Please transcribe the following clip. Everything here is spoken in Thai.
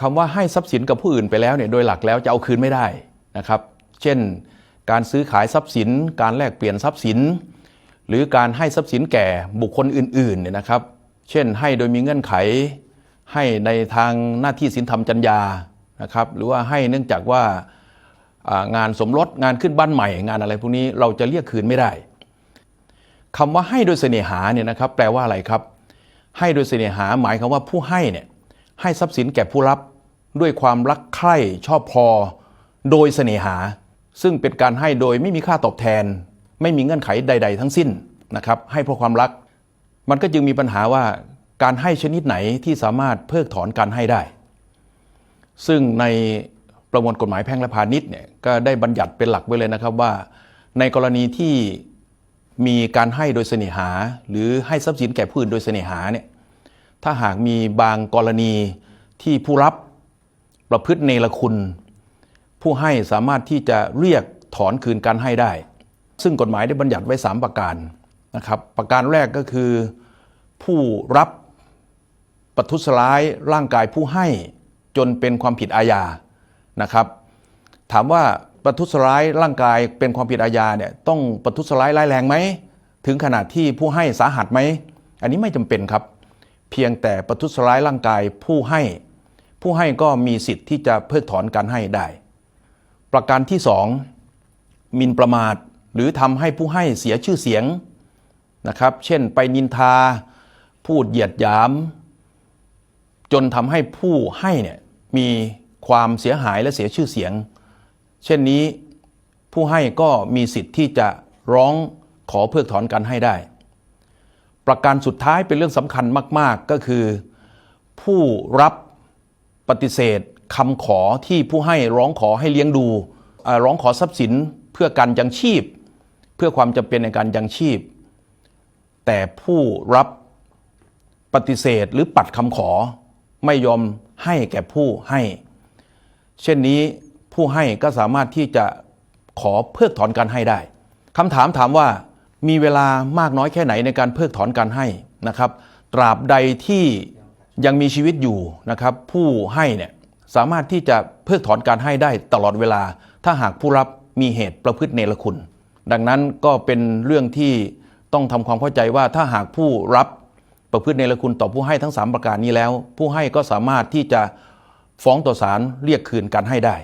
คำว่าให้ทรัพย์สินกับผู้อื่นไปแล้วเนี่ยโดยหลักแล้วจะเอาคืนไม่ได้นะครับ เช่น การซื้อขายทรัพย์สิน การแลกเปลี่ยนทรัพย์สิน หรือการให้ทรัพย์สินแก่บุคคลอื่นๆเนี่ยนะครับ เช่น ให้โดยมีเงื่อนไข ให้ในทางหน้าที่สินธรรมจัญญานะครับหรือว่าให้เนื่องจากว่างานสมรสงานขึ้นบ้านใหม่ งานอะไรพวกนี้เราจะเรียกคืนไม่ได้คำว่าให้โดยเสน่หาเนี่ยนะครับแปลว่าอะไรครับ ให้โดยเสน่หาหมายความว่าผู้ให้เนี่ย ให้ทรัพย์สินแก่ผู้รับด้วยความรักใคร่ชอบพอ โดยเสน่หา ซึ่งเป็นการให้โดยไม่มีค่าตอบแทน ไม่มีเงื่อนไขใด ๆ ทั้งสิ้นนะครับให้เพราะความรัก มันก็จึงมีปัญหาว่าการให้ชนิดไหนที่สามารถเพิกถอนการให้ได้ ซึ่งในประมวลกฎหมายแพ่งและพาณิชย์เนี่ยก็ได้บัญญัติเป็นหลักไว้เลยนะครับว่า ในกรณีที่มีการให้โดยเสน่หา หรือให้ทรัพย์สินแก่ผู้อื่นโดยเสน่หาเนี่ย ถ้าหากมีบางกรณีที่ผู้รับประพฤติเนรคุณ ผู้ให้สามารถที่จะเรียกถอนคืนการให้ได้ ซึ่งกฎหมายได้บัญญัติไว้ 3 ประการนะครับ ประการแรกก็คือผู้รับประทุษร้ายร่างกายผู้ให้จนเป็นความผิดอาญานะครับ ถามว่าประทุษร้ายร่างกายเป็นความผิดอาญาเนี่ยต้องประทุษร้ายร้ายแรงไหมถึงขนาดที่ผู้ให้สาหัสไหม อันนี้ไม่จำเป็นครับ เพียงแต่ประทุษร้ายร่างกายผู้ให้ ผู้ให้ก็มีสิทธิ์ที่จะเพิกถอนการให้ได้ ประการที่สองมินประมาทหรือทำให้ผู้ให้เสียชื่อเสียงนะครับ เช่นไปนินทา พูดเหยียดหยาม จนทำให้ผู้ให้เนี่ยมีความเสียหายและเสียชื่อเสียง เช่นนี้ผู้ให้ก็มีสิทธิ์ที่จะร้องขอเพิกถอนการให้ได้ ประการสุดท้ายเป็นเรื่องสำคัญมาก ๆ ก็คือ ผู้รับปฏิเสธคำขอที่ผู้ให้ร้องขอให้เลี้ยงดูร้องขอทรัพย์สินเพื่อการยังชีพ เพื่อความจำเป็นในการยังชีพ แต่ผู้รับปฏิเสธหรือปัดคำขอไม่ยอมให้แก่ผู้ให้ เช่นนี้ผู้ให้ก็สามารถที่จะขอเพิกถอนการให้ได้คำถามถามว่า มีเวลามากน้อยแค่ไหนในการเพิกถอนการให้นะครับ ตราบใดที่ยังมีชีวิตอยู่นะครับ ผู้ให้เนี่ยสามารถที่จะเพิกถอนการให้ได้ตลอดเวลา ถ้าหากผู้รับมีเหตุประพฤติเนรคุณ ดังนั้นก็เป็นเรื่องที่ต้องทำความเข้าใจว่าถ้าหากผู้รับประพฤติเนรคุณต่อผู้ให้ทั้ง 3 ประการนี้แล้ว ผู้ให้ก็สามารถที่จะฟ้องต่อศาลเรียกคืนการให้ได้